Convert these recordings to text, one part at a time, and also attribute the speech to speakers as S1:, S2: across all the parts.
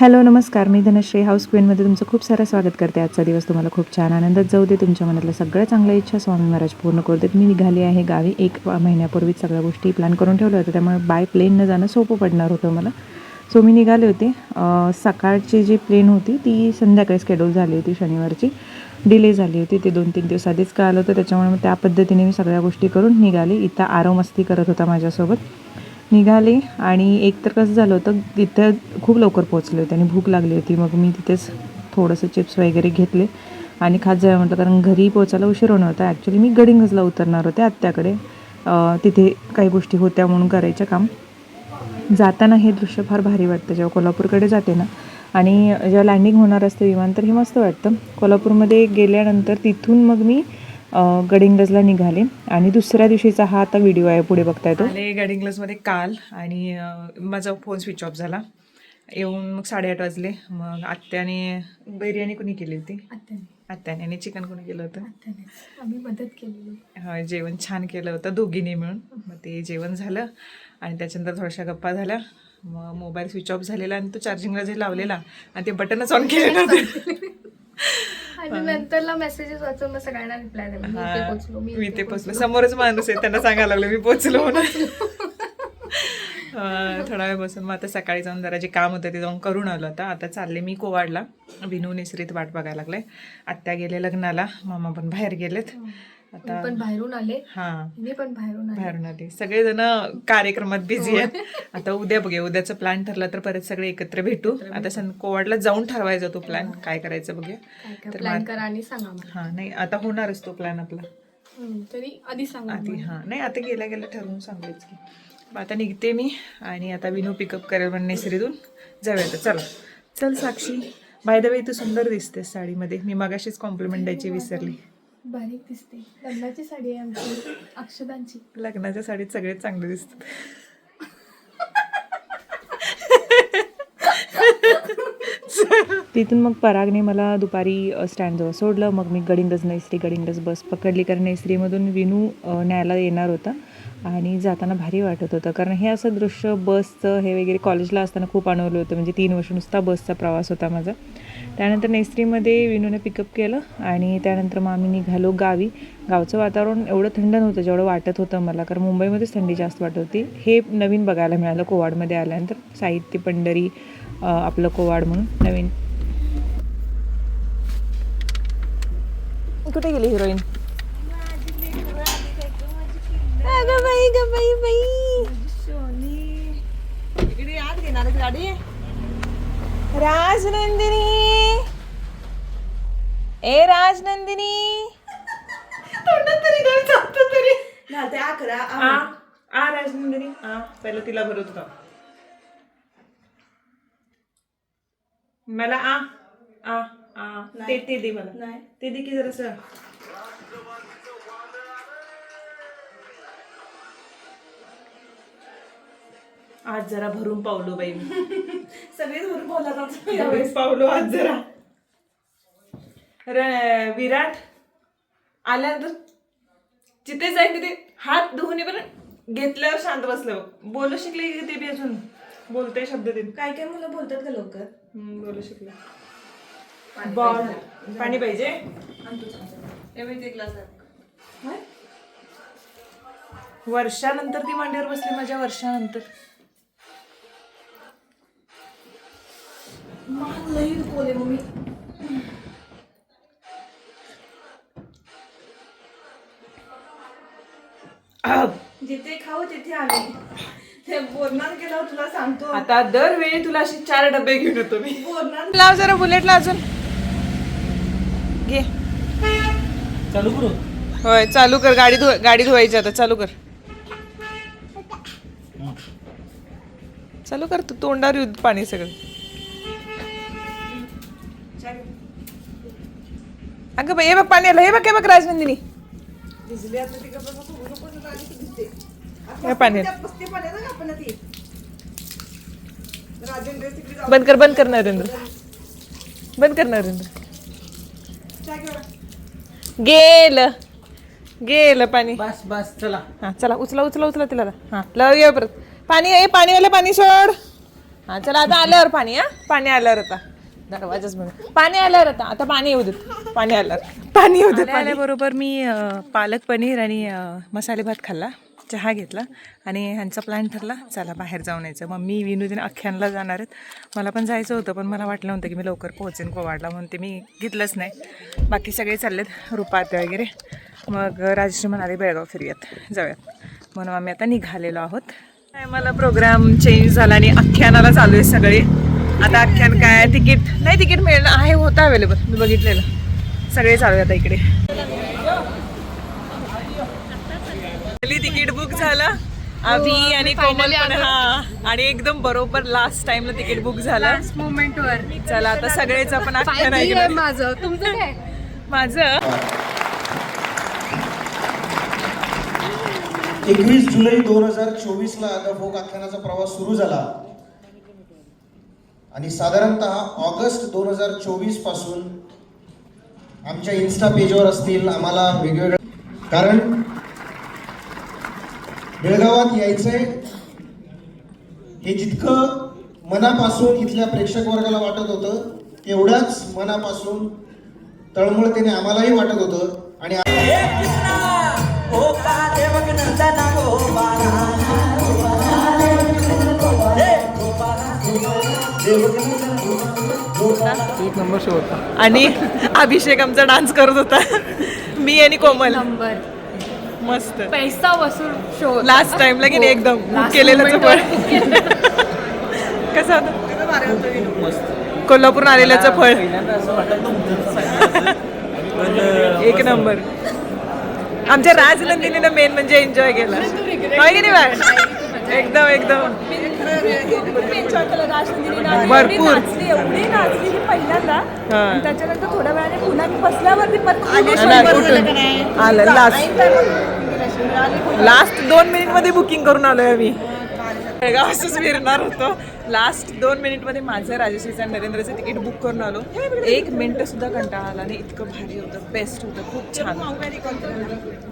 S1: Hello नमस्कार. मी Dhanashree house क्वीनमध्ये तुमचं खूप सारं स्वागत करते. आजचा दिवस तुम्हाला खूप छान आनंदात जाऊ दे. तुमच्या मनातल्या सगळ्या चांगल्या इच्छा स्वामी महाराज पूर्ण करू देत. मी निघाली आहे गावी. एक महिन्यापूर्वीच सगळ्या गोष्टी प्लॅन करून ठेवल्या होत्या. त्यामुळे बाय प्लेननं जाणं सोपं पडणार होतं मला. सो मी निघाले होते. सकाळची जी प्लेन होती ती संध्याकाळी स्केड्यूल झाली होती शनिवारची. डिले झाली होती. ते दोन तीन दिवस आधीच कळालं होतं. त्याच्यामुळे मग त्या पद्धतीने मी सगळ्या गोष्टी करून निघाले. इथं आरव मस्ती करत होता माझ्यासोबत. निघाले आणि एक तर कसं झालं होतं तिथं खूप लवकर पोहोचले होते आणि भूक लागली होती. मग मी तिथेच थोडंसं चिप्स वगैरे घेतले आणि खात जाय म्हटलं कारण घरी पोचायला उशीर होणार होता. ॲक्च्युली मी गडिंगजला उतरणार होते आत्याकडे. तिथे काही गोष्टी होत्या म्हणून करायच्या काम. जाताना हे दृश्य फार भारी वाटतं. जेव्हा कोल्हापूरकडे जाते ना आणि जेव्हा लँडिंग होणार असते विमान तर हे मस्त वाटतं. कोल्हापूरमध्ये गेल्यानंतर तिथून मग मी गडिंग्लजला निघाले. आणि दुसऱ्या दिवशीचा हा आता व्हिडिओ आहे पुढे बघताय तो. आले गडिंग्लजमध्ये काल आणि माझा फोन स्विच ऑफ झाला. येऊन मग साडेआठ वाजले. मग आत्याने बिर्याणी कुणी केली होती?
S2: आत्याने.
S1: आत्याने आणि चिकन कुणी केलं होतं?
S2: आम्ही मदत केलेली
S1: हा, जेवण छान केलं होतं दोघींनी मिळून. मग ते जेवण झालं आणि त्याच्यानंतर थोड्याशा गप्पा झाल्या. मग मोबाईल स्विच ऑफ झालेला आणि तो चार्जिंगला जे लावलेला आणि ते बटनच ऑन केले नव्हते.
S2: आणि नंतरला मेसेजेस वाचून मग सगळ्यांना रिप्लाय दिला मी इथे पोहोचलो मी
S1: मी ते पोचलो समोरच माणूस आहे त्यांना सांगायला लागलो मी पोचलो म्हणून. थोडा वेळ बसून मग आता सकाळी जाऊन जरा जे काम होतं ते जाऊन करून आलो आता. आता चालले मी कोवाडला. विनू निसरीत वाट बघायला लागले. आत्या गेले लग्नाला मामा पण बाहेर गेलेत. आता
S2: पण बाहेरून आले.
S1: हां.
S2: मी पण बाहेरून आले.
S1: बाहेरून आले. सगळेजण कार्यक्रमात बिझी आहेत. आता उद्या बघूया. उद्याचा प्लॅन ठरला तर परत सगळे एकत्र भेटू. आता सं कोवाडला जाऊन ठरवायचा तो प्लॅन काय करायचं बघूया.
S2: प्लॅन करा आणि सांगा
S1: हा नाही आता होणारच तो प्लॅन आपला.
S2: तरी आधी सांगा
S1: आधी हा. नाही आता गेल्या गेल्या ठरवून सांगायच की. आता निघते मी आणि आता विनू पिकअप करेल म्हणून नेसरीतून. जाऊया आता. चला. चल साक्षी. बाय द वे तू सुंदर दिसतेस साडीमध्ये. मी मगाशीच कॉम्प्लिमेंट द्यायची विसरली.
S2: बारीक दिसते. लग्नाची साडी आहे आमची. अक्षदांची.
S1: लग्नाच्या साडीत सगळे चांगले दिसतात. तिथून मग परागने मला दुपारी स्टँडजवळ सोडलं. मग मी गडिंगज नैसरी गडिंगज बस पकडली कारण नैसरीमधून विनू न्यायला येणार होता. आणि जाताना भारी वाटत होतं. कारण हे असं दृश्य बसचं हे वगैरे कॉलेजला असताना खूप अनुभवलं होतं. म्हणजे तीन वर्ष नुसता बसचा प्रवास होता माझा. त्यानंतर नेसरीमध्ये विनूने पिकअप केलं आणि त्यानंतर मग आम्ही निघालो गावी. गावचं वातावरण एवढं थंड नव्हतं जेवढं वाटत होतं मला. कारण मुंबईमध्येच थंडी जास्त वाटत होती. हे नवीन बघायला मिळालं कोवाडमध्ये आल्यानंतर. साहित्य पंढरी आपलं कोवाड म्हणून नवीन. कुठे गेली हिरोईन राजनंदिनी. ए राजनंदिनी.
S3: ना ते अकरा
S1: आ. आ राजनंदिनी. आ पहिलं तिला भरत होता. मला आ आ आ ते ते दे मला.
S3: नाही.
S1: ते दे की जरासं. आज जरा भरून पावलो बाई मी.
S3: सगळेच भरून बोलतात
S1: यावेळेस. पावलो आज जरा. र- विराट आल्यानंतर जिथे जाईल तिथे हात धुवून पण घेतल्यावर शांत बसलं. बोलू शिकले की ते बी अजून? बोलते शब्द ते
S3: काय काय मुलं बोलतात का लवकर.
S1: हम्म, बोलू शिकले. बॉल. पाणी पाहिजे.
S3: एक ग्लास
S1: वर्षानंतर ती मांडीवर बसली माझ्या वर्षानंतर.
S3: लई बोले मम्मी. जिथे खाऊ तिथे ते केलं तुला सांगतो.
S1: आता दरवेळी तुला अशी चार डबे घेऊन येतो मी.
S3: बोलणार
S1: लाव जरा बुलेटला अजून. घे.
S4: चालू करू?
S1: होय चालू कर. गाडी धु गाडी धुवायची आता. चालू कर. चालू कर तू तोंडावर येऊ पाणी सगळं. अगं बाई हे बघ पाणी आलं. हे बघ हे बघ राजनंदिनी.
S3: भिजली आता ती गप्पा बघू नको तुला आधी ती दिसते
S1: पाणी आलं.
S3: बसते पाण्यात
S1: बंद कर बंद कर नरेंद्र. बंद कर नरेंद्र. गेलं. गेलं पाणी.
S4: बस बस चला.
S1: हा चला उचला उचला उचला तिला. हा लव ये परत. पाणी ए पाणीवाला पाणी सोड. हा चला आता आल्यावर पाणी हा. पाणी आल्यावर आता. दरवाजाच म्हणून पाणी आल्यावर आता. आता पाणी येऊ देत. पाणी आल्यावर. पाणी येऊ देत आल्याबरोबर मी पालक पनीर आणि मसाले भात खाल्ला. चहा घेतला आणि ह्यांचा प्लॅन ठरला चला बाहेर जाऊन यायचं. मग मी विनोदीने अख्ख्यांना जाणार आहेत. मला पण जायचं होतं पण मला वाटलं नव्हतं की मी लवकर पोहोचेन कोवाडला म्हणून ते मी घेतलंच नाही. बाकी सगळे चाललेत रुपात वगैरे. मग राजश्री म्हणाले बेळगाव फिरूयात जाऊयात. म्हणून आम्ही आता निघालेलो आहोत. मला प्रोग्राम चेंज झाला आणि अख्ख्यानाला चालू आहे सगळे. आता अख्ख्यान काय तिकीट नाही तिकीट मिळणं आहे होतं अवेलेबल मी बघितलेलं. सगळे चालू आहे आता इकडे. तिकीट बुक झालं. अभि आणि कोमल पण हा. आणि एकदम बरोबर लास्ट टाइमला तिकीट बुक झालं.
S2: मोमेंट वर.
S1: चला आता सगळेच आपण अख्ख्यान ऐकलं
S2: माझं. तुमचं काय?
S1: माझं?
S5: एकवीस जुलै दोन हजार चोवीसला द फोक आख्यानाचा प्रवास सुरू झाला. आणि साधारणतः ऑगस्ट दोन हजार चोवीसपासून आमच्या इन्स्टा पेजवर असतील आम्हाला वेगवेगळ्या कारण बेळगावात यायचंय. हे जितकं मनापासून इथल्या प्रेक्षक वर्गाला वाटत होतं तेवढ्याच मनापासून तळमळतेने आम्हालाही वाटत होतं. आणि
S4: एक नंबर शो होता
S1: आणि अभिषेक आमचा डान्स करत होता. मी आणि कोमल.
S2: नंबर.
S1: मस्त.
S2: पैसा वसूल शो
S1: लास्ट टाइम लगेन एकदम. बुक केलेलं फळ कसं होतं?
S4: मस्त.
S1: कोल्हापूर आलेल्याचं फळ.
S4: पण
S1: एक नंबर. आमच्या राजनंदिनीनं मेन म्हणजे एन्जॉय केला. होय की नाही भरपूर.
S3: एवढी नाचली पहिल्यांदा.
S1: हा.
S3: आणि त्याच्यानंतर थोड्या वेळाने पुन्हा बसल्यावरती
S1: आणि कुठून? आलं लास्ट लास्ट दोन मिनिटमध्ये बुकिंग करून आलोय आम्ही. असंच फिरणार होतो. लास्ट दोन मिनिटमध्ये माझं राजश्रीचं आणि नरेंद्रचं तिकीट बुक करून आलो. एक मिनिट सुद्धा कंटाळा आला नाही इतकं भारी होतं बेस्ट होतं खूप छान.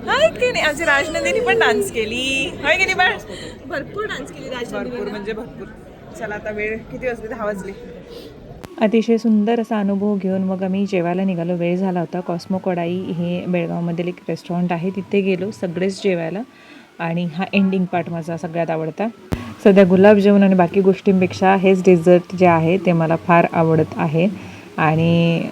S1: हाय की नाही आमची राजनंदिनी पण डान्स केली. हाय की नाही
S3: भरपूर डान्स केली
S1: भरपूर म्हणजे भरपूर. चला आता वेळ किती वाजले? दहा वाजले. अतिशय सुंदर असा अनुभव घेऊन मग आम्ही जेवायला निघालो. वेळ झाला होता. कॉस्मो कडाई हे बेळगावमधील एक रेस्टॉरंट आहे. तिथे गेलो सगळेच जेवायला. आणि हा एंडिंग पार्ट माझा सगळ्यात आवडता. सध्या गुलाबजामुन आणि बाकी गोष्टींपेक्षा हेच डेझर्ट जे आहे ते मला फार आवडत आहे. आणि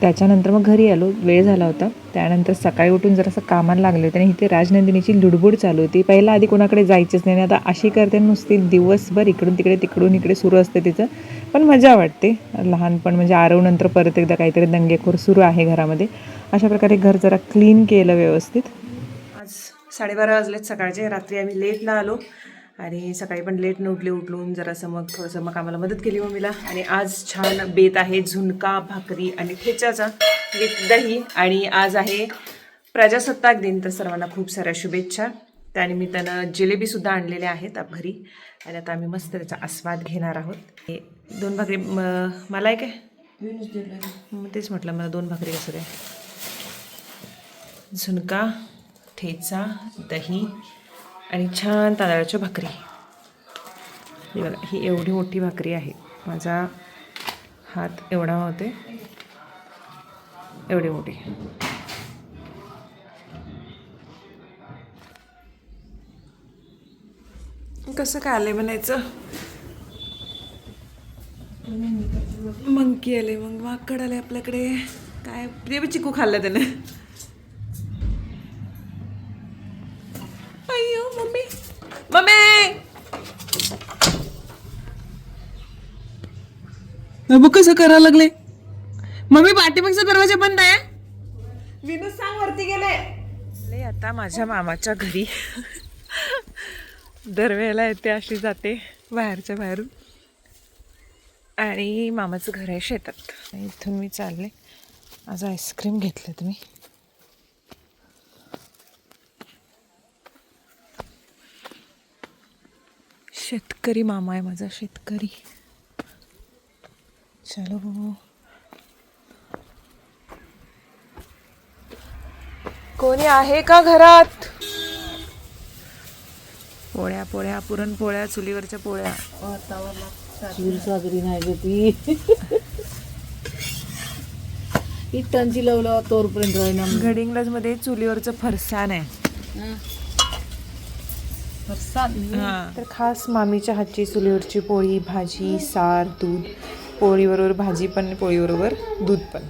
S1: त्याच्यानंतर मग घरी आलो वेळ झाला होता. त्यानंतर सकाळी उठून जरासं कामाला लागले होते आणि इथे राजनंदिनीची लुडबुड चालू होती. पहिला आधी कोणाकडे जायचीच नाही आणि आता अशी करते नुसती दिवसभर इकडून तिकडे तिकडून इकडे सुरू असते तिचं. पण मजा वाटते. लहानपण म्हणजे आरवनंतर परत एकदा काहीतरी दंगेखोर सुरू आहे घरामध्ये. अशा प्रकारे घर जरा क्लीन केलं व्यवस्थित. आज साडेबारा वाजलेत सकाळचे. रात्री आम्ही लेटला आलो. आणि सकाळी पण लेट उठले उठलून जरासं मग थोडंसं मग आम्हाला मदत केली मम्मीला. आणि आज छान बेत आहे झुणका भाकरी आणि ठेच्याचा विथ दही. आणि आज आहे प्रजासत्ताक दिन. तर सर्वांना खूप साऱ्या शुभेच्छा. त्यानिमित्तानं जिलेबीसुद्धा आणलेल्या आहेत घरी. आणि आता आम्ही मस्त त्याचा आस्वाद घेणार आहोत. हे दोन भाकरी म- मला आहे? काय मग तेच म्हटलं मला दोन भाकरी कसं काय झुणका ठेचा दही आणि छान तांदळाची भाकरी. ही बघा ही एवढी मोठी भाकरी आहे. माझा हात एवढा होते. एवढी मोठी. कसं काय आलंय म्हणायचं? मंकी आले मग वाकड आले आपल्याकडे. काय ते चिकू खाल्लं त्याने. बाबू कसं करायला लागले? मम्मी पाठीमागचा दरवाजा बंद आहे? विनू सांग वरती गेले. आता माझ्या मामाच्या घरी. दरवेळेला येते अशी जाते बाहेरच्या बाहेरून. आणि मामाचं घर आहे शेतात. इथून मी चालले. आज आईस्क्रीम घेतलं तुम्ही. शेतकरी मामा आहे माझा शेतकरी. चलो कोणी आहे का घरात? पोळ्या पोळ्या पुरणपोळ्या चुलीवरच्या पोळ्या. वातावरण
S6: चूल साजरी नाही ती. इटांची लवला तोरपर्यंत राहिना
S3: गडिंग्लजमध्ये चुलीवरचं फरसाण आहे. तर खास मामीच्या हातची चुलीवरची पोळी भाजी सार दूध. पोळीबरोबर भाजी पण पोळीबरोबर दूध पण.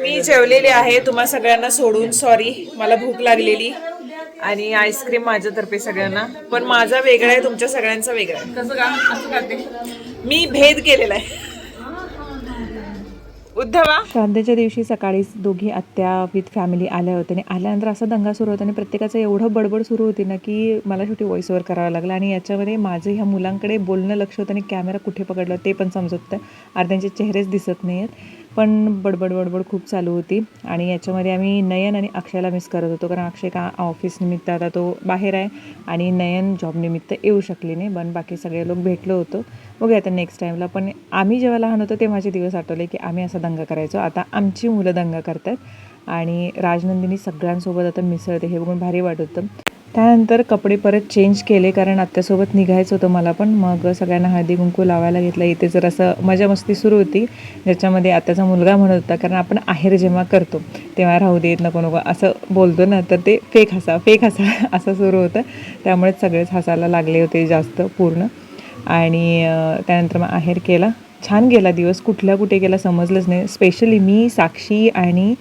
S3: मी जेवलेली आहे तुम्हा सगळ्यांना सोडून. सॉरी मला भूक लागलेली. आणि आईस्क्रीम माझ्यातर्फे सगळ्यांना. पण माझा वेगळा आहे तुमच्या सगळ्यांचा वेगळा आहे. कसं का? असं करते? मी भेद केलेला आहे. उद्धवा?
S1: श्राद्धच्या दिवशी सकाळीच दोघी आत्या विथ फॅमिली आल्या होत्या. आणि आल्यानंतर असा दंगा सुरू होता आणि प्रत्येकाचं एवढं बडबड सुरू होती ना की मला शेवटी व्हॉइस ओव्हर करावा लागला. आणि याच्यामध्ये माझं ह्या मुलांकडे बोलणं लक्ष होतं आणि कॅमेरा कुठे पकडला ते पण समजत होतं. अर्ध्यांचे चेहरेच दिसत नाही आहेत पण बडबड बडबड खूप चालू होती. आणि याच्यामध्ये आम्ही नयन आणि अक्षयला मिस करत होतो. कारण अक्षय का ऑफिस निमित्त आता तो बाहेर आहे आणि नयन जॉबनिमित्त येऊ शकली नाही. पण बाकी सगळे लोक भेटलो होतो. बघूया आता नेक्स्ट टाईमला पण आम्ही जेव्हा लहान होतो ते माझे दिवस आठवले की आम्ही असा दंगा करायचो. आता आमची मुलं दंगा करतात. आणि राजनंदिनी सगळ्यांसोबत आता मिसळते. हे बघून भारी वाटत. होतं त्यानंतर कपडे परत चेंज केले कारण आत्यासोबत निघायचं होतं मला पण. मग सगळ्यांना हळदी कुंकू लावायला घेतलं. इथे जर असं मजा मस्ती सुरू होती ज्याच्यामध्ये आत्याचा मुलगा म्हणत होता कारण आपण आहेर जेव्हा करतो तेव्हा राहू देत नको नको. असं बोलतो ना तर ते फेक हसा फेक हसा असं सुरू होतं. त्यामुळेच सगळेच हसायला लागले होते जास्त पूर्ण. आणि त्यानंतर मग आहेर केला. छान गेला दिवस. कुठल्या कुठे गेला समजलंच नाही. स्पेशली मी साक्षी आणि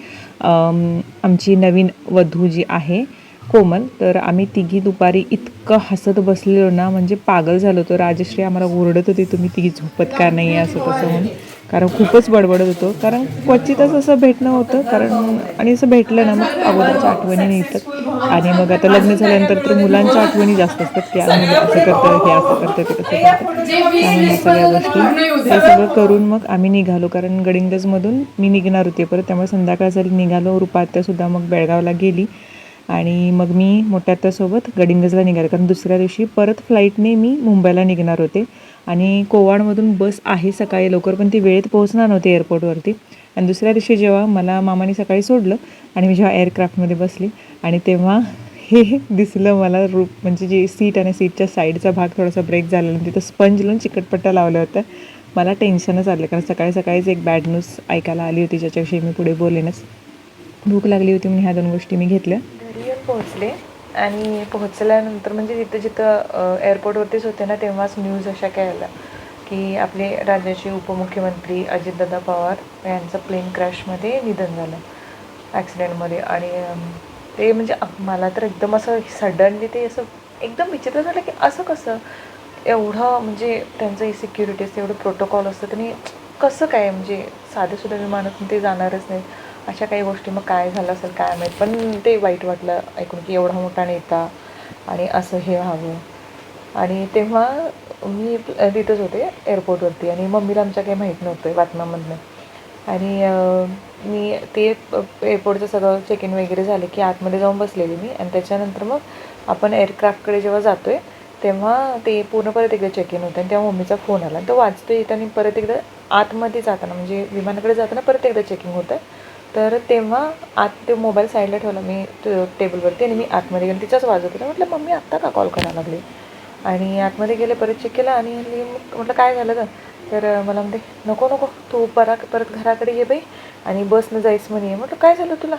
S1: आमची नवीन वधू जी आहे कोमल. तर आम्ही तिघी दुपारी इतकं हसत बसलेलो ना म्हणजे पागल झालो होतो. राजश्री आम्हाला ओरडत होती तुम्ही तिघी झोपत का नाही? असं तसं म्हणून. कारण खूपच बडबडत होतो. कारण क्वचितच असं भेटणं होतं. कारण आणि असं भेटलं ना मग अगोदरच्या आठवणी निघतात आणि मग आता लग्न झाल्यानंतर तर मुलांच्या आठवणी जास्त असतात की आम्ही असं करतं हे असं करतं ते कसं करतं ह्या सगळ्या गोष्टी हे सगळं करून मग आम्ही निघालो. कारण गडिंगजमधून मी निघणार होते परत. त्यामुळे संध्याकाळ झाली निघालो रुपात्यासुद्धा मग बेळगावला गेली. आणि मग मी मोठ्या गडिंगजला निघाले. कारण दुसऱ्या दिवशी परत फ्लाईटने मी मुंबईला निघणार होते. आणि कोवाडमधून बस आहे सकाळी लवकर पण ती वेळेत पोहोचणार नव्हती एअरपोर्टवरती आणि दुसऱ्या दिवशी जेव्हा मला मामाने सकाळी सोडलं आणि मी जेव्हा एअरक्राफ्टमध्ये बसली आणि तेव्हा हे दिसलं मला रूप म्हणजे जी सीट आणि सीटच्या साईडचा भाग थोडासा ब्रेक झालेला आणि तिथं स्पंज लावून चिकटपट्ट्या लावल्या होत्या. मला टेन्शनच आलं कारण सकाळी सकाळीच एक बॅड न्यूज ऐकायला आली होती ज्याच्याविषयी मी पुढे बोलेनच. भूक लागली होती म्हणून ह्या दोन गोष्टी मी घेतल्या. घरी येऊन पोहोचले आणि पोहोचल्यानंतर म्हणजे जिथं जिथं एअरपोर्टवरतीच होते ना तेव्हाच न्यूज अशा काय आल्या की आपले राज्याचे उपमुख्यमंत्री अजितदादा पवार यांचं प्लेन क्रॅशमध्ये निधन झालं ॲक्सिडेंटमध्ये आणि ते म्हणजे मला तर एकदम असं सडनली ते असं एकदम विचित्र झालं की असं कसं? एवढं म्हणजे त्यांचं सिक्युरिटी असतं एवढं प्रोटोकॉल असतं त्यांनी कसं काय म्हणजे साधेसुद्धा विमानातून ते जाणारच नाही अशा काही गोष्टी मग काय झालं असेल काय माहीत. पण ते वाईट वाटलं ऐकून की एवढा मोठा नेता आणि असं हे व्हावं आणि तेव्हा मी तिथंच होते एअरपोर्टवरती आणि मम्मीला आमच्या काही माहीत नव्हतं बातम्यामधनं. आणि मी ते एअरपोर्टचं सगळं चेक इन वगैरे झाले की आतमध्ये जाऊन बसलेली मी आणि त्याच्यानंतर मग आपण एअरक्राफ्टकडे जेव्हा जातो आहे तेव्हा ते पूर्ण परत एकदा चेक इन होतं आणि तेव्हा मम्मीचा फोन आला. आणि तो वाचतो येताना परत एकदा आतमध्ये जाताना म्हणजे विमानाकडे जाताना परत एकदा चेकिंग होतं. तर तेव्हा आत ते मोबाईल साईडला ठेवला मी टेबलवरती आणि मी आतमध्ये गेले. तिच्याच वाजत होता. म्हटलं मम्मी आत्ता का कॉल करायला लागली? आणि आतमध्ये गेले परत चेक केला आणि म्हटलं काय झालं का तर मला म्हणते नको नको तू परा परत घराकडे ये बाई आणि बसनं जायच म्हणे. म्हटलं काय झालं तुला?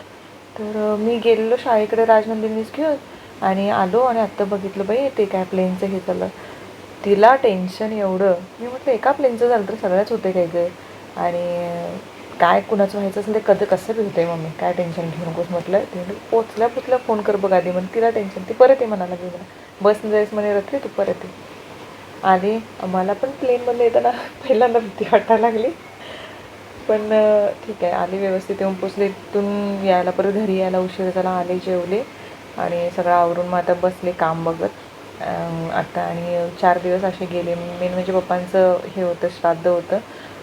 S1: तर मी गेलेलो शाळेकडे राजनंदिनीच घेऊन आणि आलो आणि आत्ता बघितलं बाई ते काय प्लेनचं हे झालं. तिला टेन्शन एवढं. मी म्हटलं एका प्लेनचं झालं तर सगळ्याच होते काय काय आणि काय कुणाचं व्हायचं असेल ते कधी कसं बी होतंय मम्मी? काय टेन्शन घेऊ नकोस म्हटलं. ते पोचल्या पोचल्या फोन कर बघ आधी. म्हणून तिला टेन्शन ती परत ये म्हणाला घेऊन बसने बसनं जायचं म्हणे रात्री तू परत ये. आली मला पण प्लेनमध्ये येताना पहिल्यांदा भीती वाटायला लागली. पण ठीक आहे. आली व्यवस्थित येऊन पोचले. इथून यायला परत घरी यायला उशीर झाला. आले जेवले. आणि सगळं आवरून मग आता बसले काम बघत. आता आणि चार दिवस असे गेले. मेन म्हणजे पप्पांचं हे होतं श्राद्ध होतं.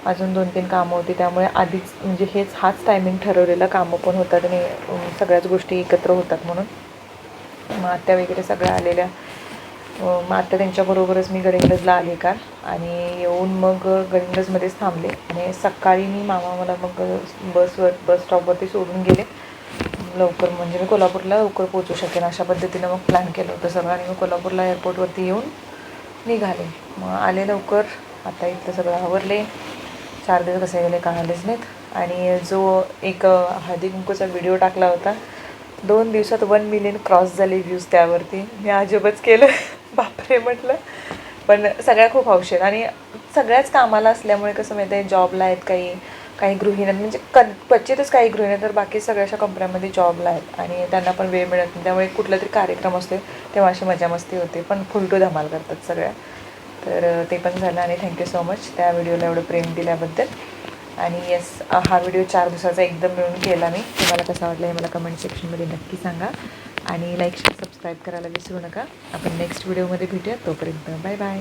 S1: अजून दोन तीन कामं होती. त्यामुळे आधीच म्हणजे हेच हाच टायमिंग ठरवलेलं कामं पण होतात आणि सगळ्याच गोष्टी एकत्र होतात म्हणून. मग आत्या वगैरे सगळ्या आलेल्या. मग आत्ता त्यांच्याबरोबरच मी गडिंगजला आले का आणि येऊन मग गडिंगजमध्येच थांबले. आणि सकाळी मी मामा मला मग बसवर बस स्टॉपवरती सोडून गेले. लवकर म्हणजे मी कोल्हापूरला लवकर पोहोचू शकेन अशा पद्धतीनं मग प्लॅन केलं होतं सगळं. आणि मग कोल्हापूरला एअरपोर्टवरती येऊन निघाले. मग आले लवकर. आता इथलं सगळं आवरले. चार दिवस कसे गेले कळालेच नाहीत. आणि जो एक हळदी कुंकूचा व्हिडिओ टाकला होता दोन दिवसात वन मिलियन क्रॉस झाले व्ह्यूज त्यावरती. मी अजबच केलं. बापरे म्हटलं. पण सगळ्या खूप हौशी आहेत. आणि सगळ्याच कामाला असल्यामुळे कसं माहिती आहे जॉबला आहेत काही काही गृहिणी म्हणजे क क्वचितच काही गृहिणी तर बाकी सगळ्याशा कंपन्यांमध्ये जॉबला आहेत. आणि त्यांना पण वेळ मिळत नाही. त्यामुळे कुठला तरी कार्यक्रम असतो तेव्हा अशी मजा मस्ती होते. पण फुलटू धमाल करतात सगळ्या. तर ते पण झालं आणि थँक्यू सो मच त्या व्हिडिओला एवढं प्रेम दिल्याबद्दल. आणि येस हा व्हिडिओ चार दिवसाचा एकदम मिळून केला मी. तुम्हाला कसा वाटला हे मला कमेंट सेक्शनमध्ये नक्की सांगा. आणि लाईक शेअर सबस्क्राईब करायला विसरू नका. आपण नेक्स्ट व्हिडिओमध्ये भेटूया. तोपर्यंत बाय बाय